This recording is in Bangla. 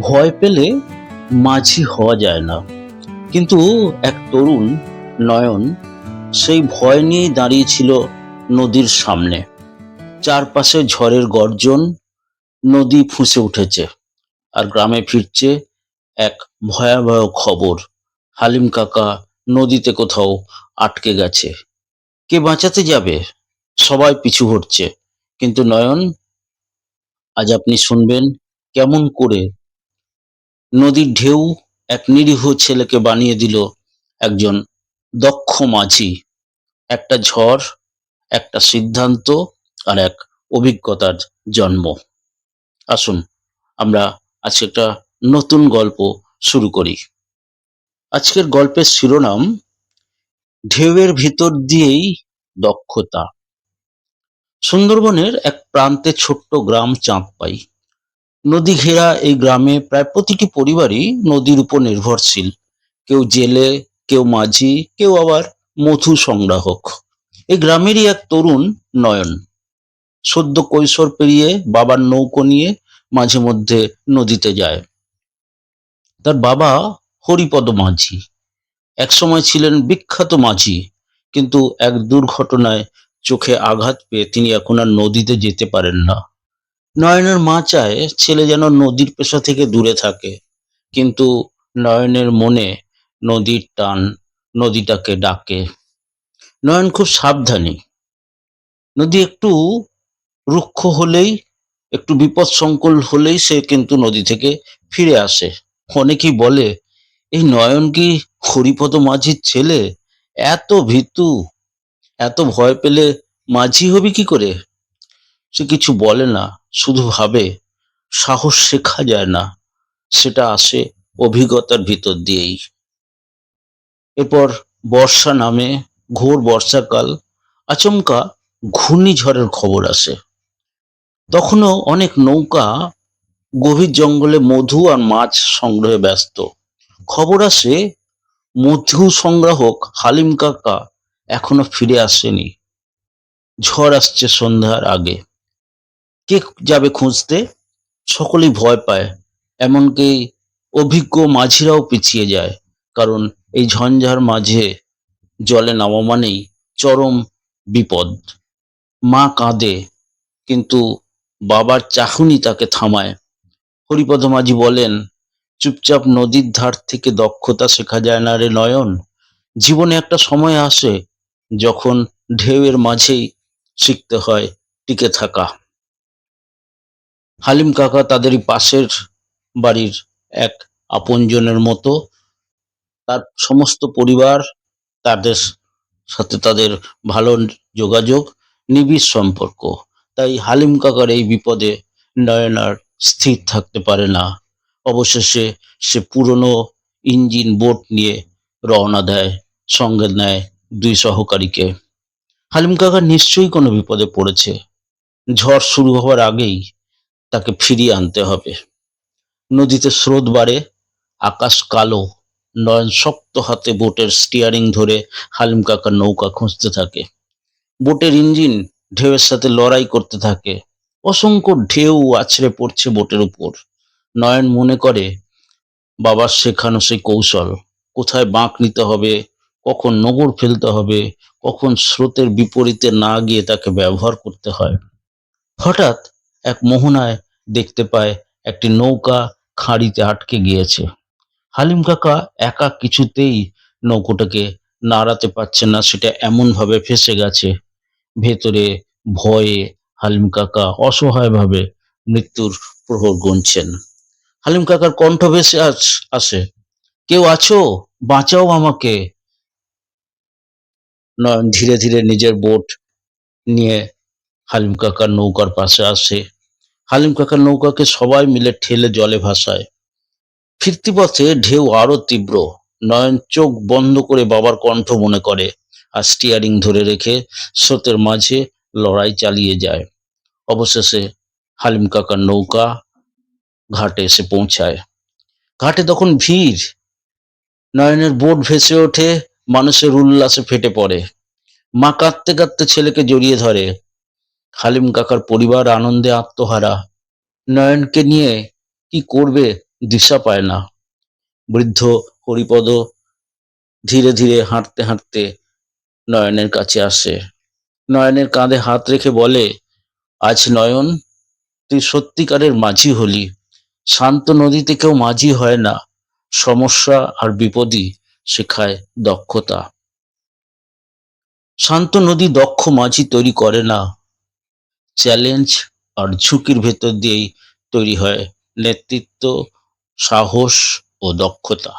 ভয় পেলে মাঝি হওয়া যায় না। কিন্তু এক তরুণ নয়ন সেই ভয় নিয়েই দাঁড়িয়েছিল নদীর সামনে। চারপাশে ঝড়ের গর্জন, নদী ফুঁসে উঠেছে আর গ্রামে ফিরছে এক ভয়াবহ খবর। হালিম কাকা নদীতে কোথাও আটকে গেছে। কে বাঁচাতে যাবে? সবাই পিছু হটছে। কিন্তু নয়ন, আজ আপনি শুনবেন কেমন করে নদীর ঢেউ এক নিরীহ ছেলেকে বানিয়ে দিল একজন দক্ষ মাঝি। একটা ঝড়, একটা সিদ্ধান্ত আর এক অভিজ্ঞতার জন্ম। আসুন, আমরা আজকে একটা নতুন গল্প শুরু করি। আজকের গল্পের শিরোনাম, ঢেউয়ের ভিতর দিয়েই দক্ষতা। সুন্দরবনের এক প্রান্তে ছোট্ট গ্রাম চাঁদপাই। নদী ঘেরা এই গ্রামে প্রায় প্রতিটি পরিবারই নদীর উপর নির্ভরশীল। কেউ জেলে, কেউ মাঝি, কেউ আবার মধু সংগ্রাহক। এই গ্রামেরই এক তরুণ নয়ন। সদ্য কৈশোর পেরিয়ে বাবার নৌকো নিয়ে মাঝে মধ্যে নদীতে যায়। তার বাবা হরিপদ মাঝি। একসময় ছিলেন বিখ্যাত মাঝি, কিন্তু এক দুর্ঘটনায় চোখে আঘাত পেয়ে তিনি এখন আর নদীতে যেতে পারেন না। নয়নের মা চায় ছেলে যেন নদীর পেশা থেকে দূরে থাকে। কিন্তু নয়নের মনে নদীর টান, নদীটাকে ডাকে। নয়ন খুব সাবধানী। নদী একটু রুক্ষ হলেই, একটু বিপদ সংকুল হলেই সে কিন্তু নদী থেকে ফিরে আসে। অনেকেই বলে, এই নয়ন কি হরিপদ মাঝির ছেলে? এত ভীতু, এত ভয় পেলে মাঝি হবি কি করে? সে কিছু বলে না। শুধু ভাবে, সাহস শেখা যায় না, সেটা আসে অভিজ্ঞতার ভিতর দিয়েই। এরপর বর্ষা নামে ঘোর বর্ষাকাল, আচমকা ঘূর্ণিঝড়ের খবর আসে। তখনও অনেক নৌকা গভীর জঙ্গলে মধু আর মাছ সংগ্রহে ব্যস্ত। খবর আসে, মধু সংগ্রাহক হালিম কাকা এখনও ফিরে আসেনি। ঝড় আসছে সন্ধ্যার আগে। কে যাবে খুঁজতে? সকলেই ভয় পায়। এমনকি অভিজ্ঞ মাঝিরাও পিছিয়ে যায়। কারণ এই ঝঞ্ঝার মাঝে জলে নামা মানেই চরম বিপদ। মা কাঁদে, কিন্তু বাবার চাহুনি তাকে থামায়। হরিপদ মাঝি বলেন, চুপচাপ নদীর ধার থেকে দক্ষতা শেখা যায় না রে নয়ন। জীবনে একটা সময় আসে যখন ঢেউয়ের মাঝেই শিখতে হয় টিকে থাকা। হালিম কাকা তাদেরই পাশের বাড়ির এক আপনজনের মতো। তার সমস্ত পরিবার তাদের সাথে তাদের ভালো যোগাযোগ, নিবিড় সম্পর্ক। তাই হালিম কাকার এই বিপদে নয়ন আর স্থির থাকতে পারে না। অবশেষে সে পুরনো ইঞ্জিন বোট নিয়ে রওনা দেয়, সঙ্গে নেয় দুই সহকারীকে। হালিম কাকা নিশ্চয়ই কোনো বিপদে পড়েছে। ঝড় শুরু হওয়ার আগেই তাকে ফিরিয়ে আনতে হবে। নদীতে স্রোত বাড়ে, আকাশ কালো, নয়ন শক্ত হাতে বোটের স্টিয়ারিং ধরে হালিম কাকার নৌকা খুঁজতে থাকে। বোটের ইঞ্জিন ঢেউয়ের সাথে লড়াই করতে থাকে। অসংখ্য ঢেউ আছড়ে পড়ছে বোটের উপর। নয়ন মনে করে, বাবার শেখানো সেই কৌশল। কোথায় বাঁক নিতে হবে, কখন নগর ফেলতে হবে, কখন স্রোতের বিপরীতে না গিয়ে তাকে ব্যবহার করতে হয়। হঠাৎ এক মোহনায় দেখতে পায়, একটি নৌকা খাঁড়িতে আটকে গিয়েছে। হালিম কাকা একা কিছুতেই নৌকোটাকে নাড়াতে পারছে না, সেটা এমন ভাবে ফেসে গেছে। ভেতরে ভয়ে হালিম কাকা অসহায়ভাবে মৃত্যুর প্রহর গুনছেন। হালিম কাকার কণ্ঠ ভেসে আসে, কেউ আছো? বাঁচাও আমাকে। নয়ন ধীরে ধীরে নিজের বোট নিয়ে হালিম কাকার নৌকার পাশে আসে। হালিম কাকার নৌকাকে সবাই মিলে ঠেলে জলে ভাসায়। ফিরতি পথে ঢেউ আরও তীব্র, নয়ন চোখ বন্ধ করে বাবার কণ্ঠ মনে করে আর স্টিয়ারিং ধরে রেখে স্রোতের মাঝে লড়াই চালিয়ে যায়। অবশেষে হালিম কাকার নৌকা ঘাটে এসে পৌঁছায়। ঘাটে তখন ভিড়, নয়নের বোট ভেসে ওঠে, মানুষের উল্লাসে ফেটে পড়ে। মা কাঁদতে কাঁদতে ছেলেকে জড়িয়ে ধরে। হালিম কাকার পরিবার আনন্দে আত্মহারা। নয়নকে নিয়ে কি করবে দিশা পায় না। বৃদ্ধ হরিপদ ধীরে ধীরে হাঁটতে হাঁটতে নয়নের কাছে আসে। নয়নের কাঁধে হাত রেখে বলে, আজ নয়ন, তুই সত্যিকারের মাঝি হলি। শান্ত নদীতে কেউ মাঝি হয় না। সমস্যা আর বিপদই শেখায় দক্ষতা। শান্ত নদী দক্ষ মাঝি তৈরি করে না। চ্যালেঞ্জ আর ঝুঁকির ভেতর দিয়েই তৈরি হয় নেতৃত্ব সাহস ও দক্ষতা।